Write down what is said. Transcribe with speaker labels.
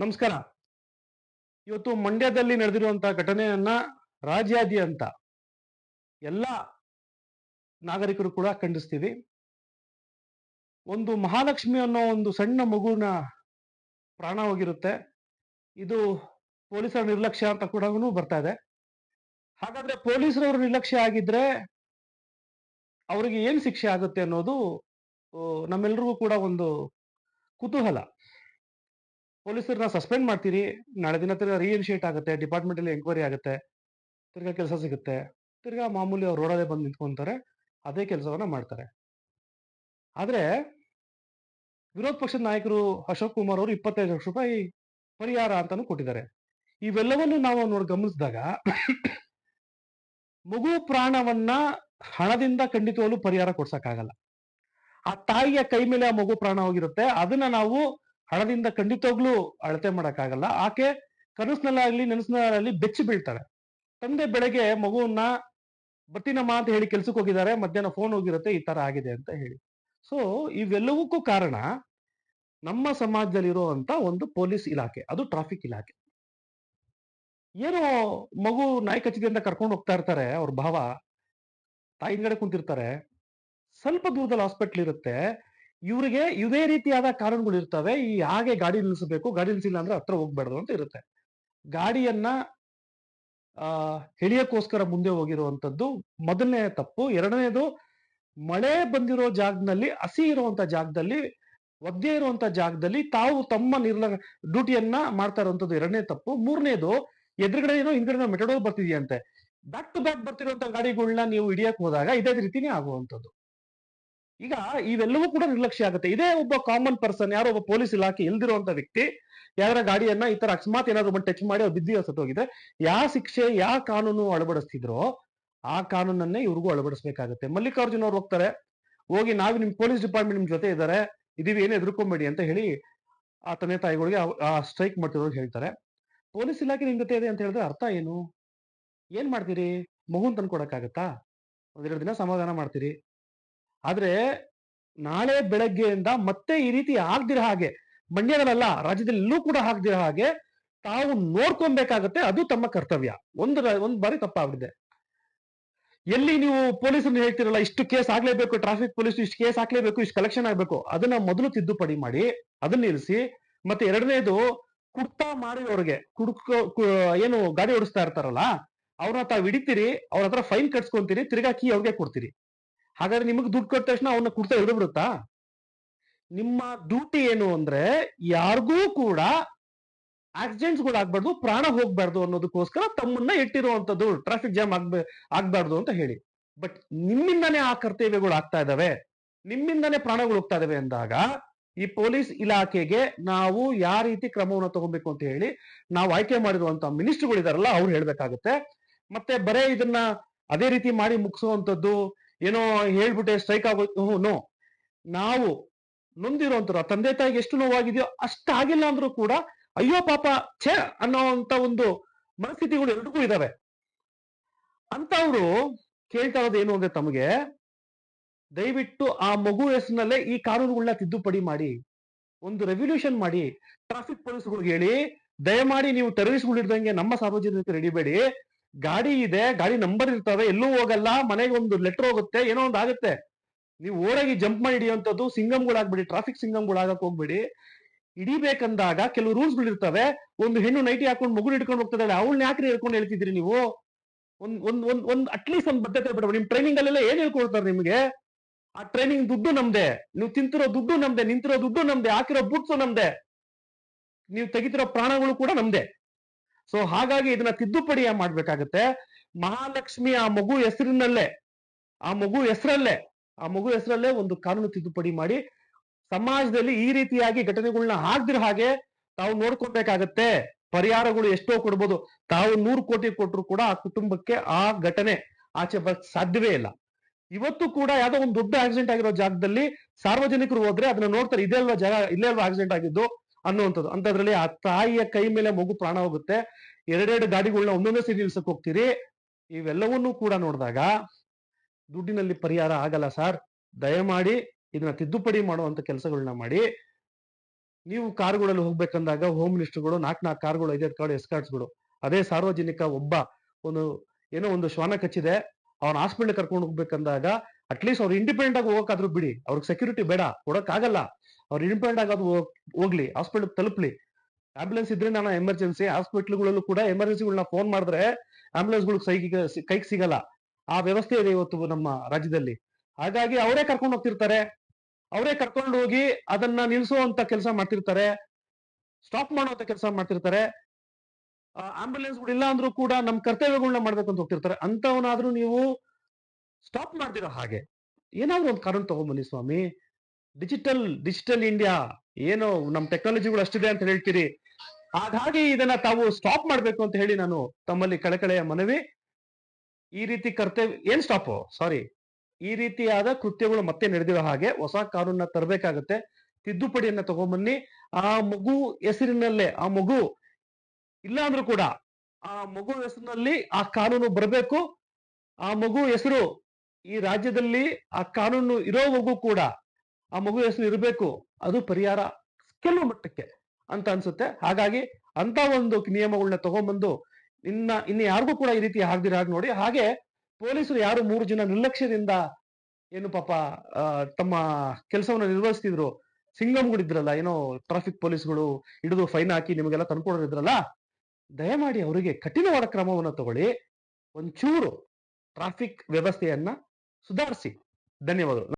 Speaker 1: ನಮಸ್ಕಾರ. ಇವತ್ತು ಮಂಡ್ಯದಲ್ಲಿ ನಡೆದಿರುವಂತಹ ಘಟನೆಯನ್ನ ರಾಜ್ಯಾದ್ಯಂತ ಎಲ್ಲ ನಾಗರಿಕರು ಕೂಡ ಖಂಡಿಸ್ತೀವಿ. ಒಂದು ಮಹಾಲಕ್ಷ್ಮಿ ಅನ್ನೋ ಒಂದು ಸಣ್ಣ ಮಗುನ ಪ್ರಾಣ ಹೋಗಿರುತ್ತೆ. ಇದು ಪೊಲೀಸರ ನಿರ್ಲಕ್ಷ್ಯ ಅಂತ ಕೂಡ ಬರ್ತಾ ಇದೆ. ಹಾಗಾದ್ರೆ ಪೊಲೀಸರವರು ನಿರ್ಲಕ್ಷ್ಯ ಆಗಿದ್ರೆ ಅವರಿಗೆ ಏನ್ ಶಿಕ್ಷೆ ಆಗುತ್ತೆ ಅನ್ನೋದು ನಮ್ಮೆಲ್ರಿಗೂ ಕೂಡ ಒಂದು ಕುತೂಹಲ. ಪೊಲೀಸರನ್ನ ಸಸ್ಪೆಂಡ್ ಮಾಡ್ತೀರಿ, ನಾಳೆ ದಿನ ತಿರ್ಗಾ ರೀಇನಿಷಿಯೇಟ್ ಆಗುತ್ತೆ ಡಿಪಾರ್ಟ್ಮೆಂಟ್ ಅಲ್ಲಿ ಎಂಕ್ವೈರಿ ಆಗುತ್ತೆ, ತಿರ್ಗಾ ಕೆಲಸ ಸಿಗುತ್ತೆ, ತಿರ್ಗಾ ಮಾಮೂಲಿ ಅವ್ರು ರೋಡಲ್ಲೇ ಬಂದು ನಿಂತ್ಕೊಂತಾರೆ, ಅದೇ ಕೆಲಸವನ್ನ ಮಾಡ್ತಾರೆ. ಆದ್ರೆ ವಿರೋಧ ಪಕ್ಷದ ನಾಯಕರು ಅಶೋಕ್ ಕುಮಾರ್ ಅವರು ಇಪ್ಪತ್ತೈದು ಲಕ್ಷ ರೂಪಾಯಿ ಪರಿಹಾರ ಅಂತಾನು ಕೊಟ್ಟಿದ್ದಾರೆ. ಇವೆಲ್ಲವನ್ನು ನಾವು ನೋಡಿ ಗಮನಿಸಿದಾಗ ಮಗು ಪ್ರಾಣವನ್ನ ಹಣದಿಂದ ಖಂಡಿತವಾಗ್ಲೂ ಪರಿಹಾರ ಕೊಡ್ಸಕ್ಕಾಗಲ್ಲ. ಆ ತಾಯಿಯ ಕೈ ಮೇಲೆ ಆ ಮಗು ಪ್ರಾಣ ಹೋಗಿರುತ್ತೆ, ಅದನ್ನ ನಾವು ಹಣದಿಂದ ಖಂಡಿತವಾಗ್ಲೂ ಅಳತೆ ಮಾಡೋಕ್ಕಾಗಲ್ಲ. ಆಕೆ ಕನಸಿನಲ್ಲಾಗ್ಲಿ, ನೆನಸಿನಲ್ಲಾಗ್ಲಿ ಬೆಚ್ಚಿ ಬೀಳ್ತಾಳೆ. ತಂದೆ ಬೆಳಗ್ಗೆ ಮಗುವನ್ನ ಬರ್ತೀನಮ್ಮ ಅಂತ ಹೇಳಿ ಕೆಲ್ಸಕ್ಕೆ ಹೋಗಿದ್ದಾರೆ. ಮಧ್ಯಾಹ್ನ ಫೋನ್ ಹೋಗಿರುತ್ತೆ, ಈ ತರ ಆಗಿದೆ ಅಂತ ಹೇಳಿ. ಸೊ ಇವೆಲ್ಲವಕ್ಕೂ ಕಾರಣ ನಮ್ಮ ಸಮಾಜದಲ್ಲಿರುವಂತ ಒಂದು ಪೊಲೀಸ್ ಇಲಾಖೆ. ಅದು ಟ್ರಾಫಿಕ್ ಇಲಾಖೆ. ಏನೋ ಮಗು ನಾಯಿ ಕಚ್ಚಿದೆ ಅಂತ ಕರ್ಕೊಂಡು ಹೋಗ್ತಾ ಇರ್ತಾರೆ, ಅವ್ರ ಭಾವ. ತಾಯಿ ಹಿಂದ್ಗಡೆ ಕುಂತಿರ್ತಾರೆ. ಸ್ವಲ್ಪ ದೂರದಲ್ಲಿ ಹಾಸ್ಪಿಟ್ಲ್ ಇರುತ್ತೆ. ಇವರಿಗೆ ಇದೇ ರೀತಿಯಾದ ಕಾರಣಗಳು ಇರ್ತವೆ. ಈ ಹಾಗೆ ಗಾಡಿ ನಿಲ್ಲಿಸಬೇಕು ಗಾಡಿ ನಿಲ್ಲಿಸಿಲ್ಲ ಅಂದ್ರೆ ಹತ್ರ ಹೋಗ್ಬಾರ್ದು ಅಂತ ಇರುತ್ತೆ. ಗಾಡಿಯನ್ನ, ಆ, ಹಿಡಿಯಕ್ಕೋಸ್ಕರ ಮುಂದೆ ಹೋಗಿರುವಂತದ್ದು ಮೊದಲನೇ ತಪ್ಪು. ಎರಡನೇದು, ಮಳೆ ಬಂದಿರೋ ಜಾಗದಲ್ಲಿ, ಹಸಿ ಇರುವಂತ ಜಾಗದಲ್ಲಿ, ಒದ್ದೆ ಇರುವಂತ ಜಾಗದಲ್ಲಿ ತಾವು ತಮ್ಮ ನಿರ್ಲ, ಡ್ಯೂಟಿಯನ್ನ ಮಾಡ್ತಾ ಇರುವಂತದ್ದು ಎರಡನೇ ತಪ್ಪು. ಮೂರನೇದು, ಎದುರುಗಡೆ ಏನೋ ಹಿಂದ್ಗಡೆ ಮೆಟಡೋ ಬರ್ತಿದೆಯಂತೆ. ಬ್ಯಾಕ್ ಟು ಬ್ಯಾಕ್ ಬರ್ತಿರುವಂತ ಗಾಡಿಗಳನ್ನ ನೀವು ಹಿಡಿಯಕ್ ಹೋದಾಗ ಇದೇ ರೀತಿನೇ ಆಗುವಂತದ್ದು ಈಗ ಇವೆಲ್ಲವೂ ಕೂಡ ನಿರ್ಲಕ್ಷ್ಯ ಆಗುತ್ತೆ. ಇದೇ ಒಬ್ಬ ಕಾಮನ್ ಪರ್ಸನ್ ಯಾರೋ ಒಬ್ಬ ಪೊಲೀಸ್ ಇಲಾಖೆ ಇಲ್ದಿರುವಂತ ವ್ಯಕ್ತಿ, ಯಾರ ಗಾಡಿಯನ್ನ ಈ ತರ ಅಕಸ್ಮಾತ್ ಏನಾದ್ರು ಬಂದು ಟಚ್ ಮಾಡಿ ಅವ್ರು ಬಿದ್ದು ಸತ್ತೋಗಿದ್ರೆ ಯಾವ ಶಿಕ್ಷೆ ಯಾವ ಕಾನೂನು ಅಳವಡಿಸ್ತಿದ್ರೋ, ಆ ಕಾನೂನನ್ನೇ ಇವ್ರಿಗೂ ಅಳವಡಿಸ್ಬೇಕಾಗುತ್ತೆ. ಮಲ್ಲಿಕಾರ್ಜುನ್ ಅವ್ರು ಹೋಗ್ತಾರೆ, ಹೋಗಿ ನಾವು ನಿಮ್ ಪೊಲೀಸ್ ಡಿಪಾರ್ಟ್ಮೆಂಟ್ ನಿಮ್ ಜೊತೆ ಇದ್ದಾರೆ ಇದೀವಿ, ಏನು ಎದುರ್ಕೊಂಬೇಡಿ ಅಂತ ಹೇಳಿ ಆ ತಂದೆ ತಾಯಿಗಳಿಗೆ ಆ- ಆ ಸ್ಟ್ರೈಕ್ ಮಾಡ್ತಿರೋರು ಹೇಳ್ತಾರೆ. ಪೊಲೀಸ್ ಇಲಾಖೆ ನಿಮ್ ಜೊತೆ ಇದೆ ಅಂತ ಹೇಳಿದ್ರೆ ಅರ್ಥ ಏನು? ಏನ್ ಮಾಡ್ತೀರಿ? ಮಗುನ್ ತಂದ್ಕೊಡಕ್ಕಾಗತ್ತಾ? ಒಂದೆರಡು ದಿನ ಸಮಾಧಾನ ಮಾಡ್ತೀರಿ? ಆದ್ರೆ ನಾಳೆ ಬೆಳಗ್ಗೆಯಿಂದ ಮತ್ತೆ ಈ ರೀತಿ ಆಗ್ದಿರ ಹಾಗೆ ಮಂಡ್ಯದಲ್ಲ ರಾಜ್ಯದಲ್ಲೂ ಕೂಡ ಆಗ್ದಿರ ಹಾಗೆ ತಾವು ನೋಡ್ಕೊಬೇಕಾಗತ್ತೆ ಅದು ತಮ್ಮ ಕರ್ತವ್ಯ. ಒಂದು ಒಂದ್ ಬಾರಿ ತಪ್ಪಾಗಿದೆ ಎಲ್ಲಿ ನೀವು ಪೊಲೀಸರು ಹೇಳ್ತಿರಲ್ಲ, ಇಷ್ಟು ಕೇಸ್ ಆಗ್ಲೇಬೇಕು, ಟ್ರಾಫಿಕ್ ಪೊಲೀಸ್ ಇಷ್ಟು ಕೇಸ್ ಹಾಕ್ಲೇಬೇಕು ಇಷ್ಟು ಕಲೆಕ್ಷನ್ ಆಗ್ಬೇಕು, ಅದನ್ನ ಮೊದಲು ತಿದ್ದುಪಡಿ ಮಾಡಿ, ಅದನ್ನ ನಿಲ್ಲಿಸಿ ಮತ್ತೆ ಎರಡನೇದು ಕುಡ್ತಾ ಮಾಡಿರೋರಿಗೆ, ಕುಡ್ಕೋ ಏನು ಗಾಡಿ ಓಡಿಸ್ತಾ ಇರ್ತಾರಲ್ಲ ಅವ್ರ ತಾವ್ ಹಿಡಿತೀರಿ ಅವ್ರ ಹತ್ರ ಫೈನ್ ಕಟ್ಸ್ಕೊಂತೀರಿ ತಿರ್ಗಾ ಕೀ ಅವ್ರಿಗೆ ಕೊಡ್ತೀರಿ. ಹಾಗಾದ್ರೆ ನಿಮಗೆ ದುಡ್ಡು ಕೊಟ್ಟ ತಕ್ಷಣ ಅವನ್ನ ಕುಡ್ತಾ ಹಿಡಿದು ಬಿಡುತ್ತಾ? ನಿಮ್ಮ ಡ್ಯೂಟಿ ಏನು ಅಂದ್ರೆ ಯಾರಿಗೂ ಕೂಡ ಆಕ್ಸಿಡೆಂಟ್ಸ್ ಕೂಡ ಆಗ್ಬಾರ್ದು ಪ್ರಾಣ ಹೋಗ್ಬಾರ್ದು ಅನ್ನೋದಕ್ಕೋಸ್ಕರ ತಮ್ಮನ್ನ ಇಟ್ಟಿರುವಂತದ್ದು ಟ್ರಾಫಿಕ್ ಜಾಮ್ ಆಗ್ಬ, ಆಗ್ಬಾರ್ದು ಅಂತ ಹೇಳಿ. ಬಟ್ ನಿಮ್ಮಿಂದಾನೇ ಆ ಕರ್ತವ್ಯಗಳು ಆಗ್ತಾ ಇದಾವೆ ನಿಮ್ಮಿಂದಾನೇ ಪ್ರಾಣಗಳು ಹೋಗ್ತಾ ಇದಾವೆ ಅಂದಾಗ ಈ ಪೊಲೀಸ್ ಇಲಾಖೆಗೆ ನಾವು ಯಾವ ರೀತಿ ಕ್ರಮವನ್ನು ತಗೋಬೇಕು ಅಂತ ಹೇಳಿ ನಾವು ಆಯ್ಕೆ ಮಾಡಿರುವಂತ ಮಿನಿಸ್ಟರ್ಗಳು ಇದಾರಲ್ಲ ಅವ್ರು ಹೇಳ್ಬೇಕಾಗುತ್ತೆ. ಮತ್ತೆ ಬರೇ ಇದನ್ನ ಅದೇ ರೀತಿ ಮಾಡಿ ಮುಗಿಸುವಂತದ್ದು ಏನೋ ಹೇಳ್ಬಿಟ್ಟೆ ಸ್ಟ್ರೈಕ್ ಆಗೋಯ್ತು. ನೋ ನಾವು ನೊಂದಿರುವಂತರು ತಂದೆ ತಾಯಿಗೆ ಎಷ್ಟು ನೋವಾಗಿದೆಯೋ ಅಷ್ಟಾಗಿಲ್ಲ ಅಂದ್ರೂ ಕೂಡ ಅಯ್ಯೋ ಪಾಪ ಛೇ ಅನ್ನೋವಂತ ಒಂದು ಮನಸ್ಥಿತಿಗಳು ಎಲ್ರಿಗೂ ಇದಾವೆ. ಅಂತವ್ರು ಕೇಳ್ತಾ ಇರೋದು ಏನು ಅಂದ್ರೆ ತಮಗೆ ದಯವಿಟ್ಟು ಆ ಮಗು ಹೆಸರಿನಲ್ಲೇ ಈ ಕಾನೂನುಗಳನ್ನ ತಿದ್ದುಪಡಿ ಮಾಡಿ, ಒಂದು ರೆವಲ್ಯೂಷನ್ ಮಾಡಿ ಟ್ರಾಫಿಕ್ ಪೊಲೀಸ್ಗಳಿಗೆ ಹೇಳಿ, ದಯಮಾಡಿ ನೀವು ಟೆರರಿಸ್ಟ್ಗಳು ಇರ್ದಂಗೆ ನಮ್ಮ ಸಾರ್ವಜನಿಕರು ಹಿಡಿಬೇಡಿ ಗಾಡಿ ಇದೆ, ಗಾಡಿ ನಂಬರ್ ಇರ್ತವೆ ಎಲ್ಲೂ ಹೋಗಲ್ಲ, ಮನೆಗೆ ಒಂದು ಲೆಟರ್ ಹೋಗುತ್ತೆ, ಏನೋ ಒಂದು ಆಗುತ್ತೆ. ನೀವು ಓಡಾಗಿ ಜಂಪ್ ಮಾಡಿ ಹಿಡಿಯುವಂಥದ್ದು ಸಿಂಗಮ್ಗಳಾಗ್ಬೇಡಿ ಟ್ರಾಫಿಕ್ ಸಿಂಗಮ್ಗಳಾಗಕ್ ಹೋಗ್ಬೇಡಿ. ಹಿಡಿಬೇಕಂದಾಗ ಕೆಲವು ರೂಲ್ಸ್ ಇರ್ತವೆ ಒಂದು ಹೆಣ್ಣು ನೈಟಿ ಹಾಕೊಂಡು ಮಗು ಹಿಡ್ಕೊಂಡು ಹೋಗ್ತದಲ್ಲ ಅವಳನ್ನ ಯಾಕ್ರಿ ಹೇಳ್ಕೊಂಡು ಹೇಳ್ತಿದ್ರಿ ನೀವು? ಒಂದ್ ಒಂದ್ ಒಂದ್ ಒಂದ್ ಅಟ್ಲೀಸ್ಟ್ ಒಂದ್ ಬದ್ಧತೆ ಬಿಡ ನಿಮ್ ಟ್ರೈನಿಂಗ್ ಅಲ್ಲೆಲ್ಲ ಏನ್ ಹೇಳ್ಕೊಡ್ತಾರೆ ನಿಮ್ಗೆ? ಆ ಟ್ರೈನಿಂಗ್ ದುಡ್ಡು ನಮ್ದೆ, ನೀವು ತಿಂತಿರೋ ದುಡ್ಡು ನಮ್ದೆ, ನಿಂತಿರೋ ದುಡ್ಡು ನಮ್ದೆ, ಹಾಕಿರೋ ಬುಟ್ಸು ನಮ್ದೆ. ನೀವು ತೆಗಿತಿರೋ ಪ್ರಾಣಗಳು ಕೂಡ ನಮ್ದೆ. ಸೊ ಹಾಗಾಗಿ ಇದನ್ನ ತಿದ್ದುಪಡಿ ಮಾಡ್ಬೇಕಾಗತ್ತೆ. ಮಹಾಲಕ್ಷ್ಮಿ ಆ ಮಗು ಹೆಸರಿನಲ್ಲೇ, ಆ ಮಗು ಹೆಸರಲ್ಲೇ, ಆ ಮಗು ಹೆಸರಲ್ಲೇ ಒಂದು ಕಾನೂನು ತಿದ್ದುಪಡಿ ಮಾಡಿ, ಸಮಾಜದಲ್ಲಿ ಈ ರೀತಿಯಾಗಿ ಘಟನೆಗಳನ್ನ ಆಗ್ದಿರ ಹಾಗೆ ತಾವು ನೋಡ್ಕೊಬೇಕಾಗತ್ತೆ ಪರಿಹಾರಗಳು ಎಷ್ಟೋ ಕೊಡ್ಬೋದು. ತಾವು ನೂರು ಕೋಟಿ ಕೊಟ್ಟರು ಕೂಡ ಆ ಕುಟುಂಬಕ್ಕೆ ಆ ಘಟನೆ ಆಚೆ ಬರ್, ಸಾಧ್ಯವೇ ಇಲ್ಲ. ಇವತ್ತು ಕೂಡ ಯಾವ್ದೋ ಒಂದು ದೊಡ್ಡ ಆಕ್ಸಿಡೆಂಟ್ ಆಗಿರೋ ಜಾಗದಲ್ಲಿ ಸಾರ್ವಜನಿಕರು ಹೋದ್ರೆ ಅದನ್ನ ನೋಡ್ತಾರೆ. ಇದೇ ಅಲ್ವಾ ಜಾಗ, ಇಲ್ಲೇ ಅಲ್ವಾ ಆಕ್ಸಿಡೆಂಟ್ ಆಗಿದ್ದು? ಅನ್ನುವಂಥದ್ದು. ಅಂತದ್ರಲ್ಲಿ ಆ ತಾಯಿಯ ಕೈ ಮೇಲೆ ಮಗು ಪ್ರಾಣ ಹೋಗುತ್ತೆ. ಎರಡೆರಡು ಗಾಡಿಗಳನ್ನ ಒಂದೊಂದೇ ಸರಿ ನಿಲ್ಸಕ್ ಹೋಗ್ತೀರಿ. ಇವೆಲ್ಲವನ್ನೂ ಕೂಡ ನೋಡಿದಾಗ ದುಡ್ಡಿನಲ್ಲಿ ಪರಿಹಾರ ಆಗಲ್ಲ ಸರ್. ದಯಮಾಡಿ ಇದನ್ನ ತಿದ್ದುಪಡಿ ಮಾಡುವಂತ ಕೆಲಸಗಳನ್ನ ಮಾಡಿ. ನೀವು ಕಾರ್ಗಳಲ್ಲಿ ಹೋಗ್ಬೇಕಂದಾಗ ಹೋಮ್ ಮಿನಿಸ್ಟರ್ಗಳು ನಾಲ್ಕು ನಾಲ್ಕು ಕಾರ್ಗಳು, ಐದೈದು ಕಾರ್ಡ್ ಎಸ್ಕಾರ್ಟ್ಸ್ಗಳು, ಅದೇ ಸಾರ್ವಜನಿಕ ಒಬ್ಬ ಒಂದು ಏನೋ ಒಂದು ಶ್ವಾನ ಕಚ್ಚಿದೆ. ಅವ್ನ ಹಾಸ್ಪಿಟಲ್ ಕರ್ಕೊಂಡು ಹೋಗ್ಬೇಕಂದಾಗ, ಅಟ್ಲೀಸ್ಟ್ ಅವ್ರು ಇಂಡಿಪೆಂಡೆಂಟ್ ಆಗಿ ಹೋಗಕ್ಕಾದ್ರೂ ಬಿಡಿ. ಅವ್ರಿಗೆ ಸೆಕ್ಯೂರಿಟಿ ಬೇಡ, ಕೊಡಕ್ಕಾಗಲ್ಲ. ಅವ್ರು ಇಂಡಿಪೆಂಡೆಂಟ್ ಆಗೋದು ಹೋಗ್ಲಿ ಹಾಸ್ಪಿಟಲ್ ತಲುಪ್ಲಿ. ಆಂಬುಲೆನ್ಸ್ ಇದ್ರೆ ನಾನು ಎಮರ್ಜೆನ್ಸಿ ಹಾಸ್ಪಿಟ್ಲ್ಗಳಲ್ಲೂ ಕೂಡ ಎಮರ್ಜೆನ್ಸಿಗಳನ್ನ ಫೋನ್ ಮಾಡಿದ್ರೆ ಆಂಬುಲೆನ್ಸ್ಗಳು ಕೈಗೆ ಕೈಗೆ ಸಿಗಲ್ಲ. ಆ ವ್ಯವಸ್ಥೆ ಇದೆ ಇವತ್ತು ನಮ್ಮ ರಾಜ್ಯದಲ್ಲಿ. ಹಾಗಾಗಿ ಅವರೇ ಕರ್ಕೊಂಡು ಹೋಗ್ತಿರ್ತಾರೆ. ಅವರೇ ಕರ್ಕೊಂಡು ಹೋಗಿ ಅದನ್ನ ನಿಲ್ಲಿಸುವಂತ ಕೆಲಸ ಮಾಡ್ತಿರ್ತಾರೆ. ಸ್ಟಾಪ್ ಮಾಡುವಂತ ಕೆಲಸ ಮಾಡ್ತಿರ್ತಾರೆ. ಆಂಬುಲೆನ್ಸ್ ಇಲ್ಲ ಅಂದ್ರೂ ಕೂಡ ನಮ್ ಕರ್ತವ್ಯಗಳನ್ನ ಮಾಡ್ಬೇಕಂತ ಹೋಗ್ತಿರ್ತಾರೆ. ಅಂತವನಾದ್ರೂ ನೀವು ಸ್ಟಾಪ್ ಮಾಡ್ತಿರೋ ಹಾಗೆ. ಏನಾದ್ರೂ ಒಂದು ಕಾರಣ ತಗೊಂಬನ್ನಿ ಸ್ವಾಮಿ. ಡಿಜಿಟಲ್ ಡಿಜಿಟಲ್ ಇಂಡಿಯಾ ಏನು ನಮ್ಮ ಟೆಕ್ನಾಲಜಿಗಳು ಅಷ್ಟಿದೆ ಅಂತ ಹೇಳ್ತೀರಿ. ಹಾಗಾಗಿ ಇದನ್ನ ತಾವು ಸ್ಟಾಪ್ ಮಾಡ್ಬೇಕು ಅಂತ ಹೇಳಿ ನಾನು ತಮ್ಮಲ್ಲಿ ಕಳಕಳೆಯ ಮನವಿ. ಈ ರೀತಿ ಕರ್ತವ್ಯ, ಏನ್ ಸ್ಟಾಪ್ ಸಾರಿ ಈ ರೀತಿಯಾದ ಕೃತ್ಯಗಳು ಮತ್ತೆ ನಡೆದಿರೋ ಹಾಗೆ ಹೊಸ ಕಾನೂನ ತರಬೇಕಾಗತ್ತೆ. ತಿದ್ದುಪಡಿಯನ್ನ ತಗೊಂಬನ್ನಿ. ಆ ಮಗು ಹೆಸರಿನಲ್ಲೇ, ಆ ಮಗು ಇಲ್ಲ ಅಂದ್ರೂ ಕೂಡ ಆ ಮಗು ಹೆಸರಿನಲ್ಲಿ ಆ ಕಾನೂನು ಬರಬೇಕು. ಆ ಮಗು ಹೆಸರು ಈ ರಾಜ್ಯದಲ್ಲಿ ಆ ಕಾನೂನು ಇರೋವರೆಗೂ ಕೂಡ ಆ ಮಗು ಹೆಸರು ಇರಬೇಕು, ಅದು ಪರಿಹಾರ ಕೆಲವು ಮಟ್ಟಕ್ಕೆ ಅಂತ ಅನ್ಸುತ್ತೆ. ಹಾಗಾಗಿ ಅಂತ ಒಂದು ನಿಯಮಗಳನ್ನ ತಗೊಂಡ್ಬಂದು ಇನ್ನ, ಇನ್ನು ಯಾರಿಗೂ ಕೂಡ ಈ ರೀತಿ ಆಗದಿರ ಹಾಗೆ ನೋಡಿ. ಹಾಗೆ ಪೊಲೀಸರು ಯಾರು ಮೂರು ಜನ ನಿರ್ಲಕ್ಷ್ಯದಿಂದ ಏನು ಪಾಪ ತಮ್ಮ ಕೆಲಸವನ್ನು ನಿರ್ವಹಿಸ್ತಿದ್ರು. ಸಿಂಗಮ್ಗಳಿದ್ರಲ್ಲ ಏನೋ ಟ್ರಾಫಿಕ್ ಪೊಲೀಸ್ಗಳು ಹಿಡಿದು ಫೈನ್ ಹಾಕಿ ನಿಮಗೆಲ್ಲ ತಂದ್ಕೊಡೋರಿದ್ರಲ್ಲ ದಯಮಾಡಿ ಅವರಿಗೆ ಕಠಿಣವಾದ ಕ್ರಮವನ್ನು ತಗೊಳ್ಳಿ. ಒಂಚೂರು ಟ್ರಾಫಿಕ್ ವ್ಯವಸ್ಥೆಯನ್ನ ಸುಧಾರಿಸಿ. ಧನ್ಯವಾದಗಳು.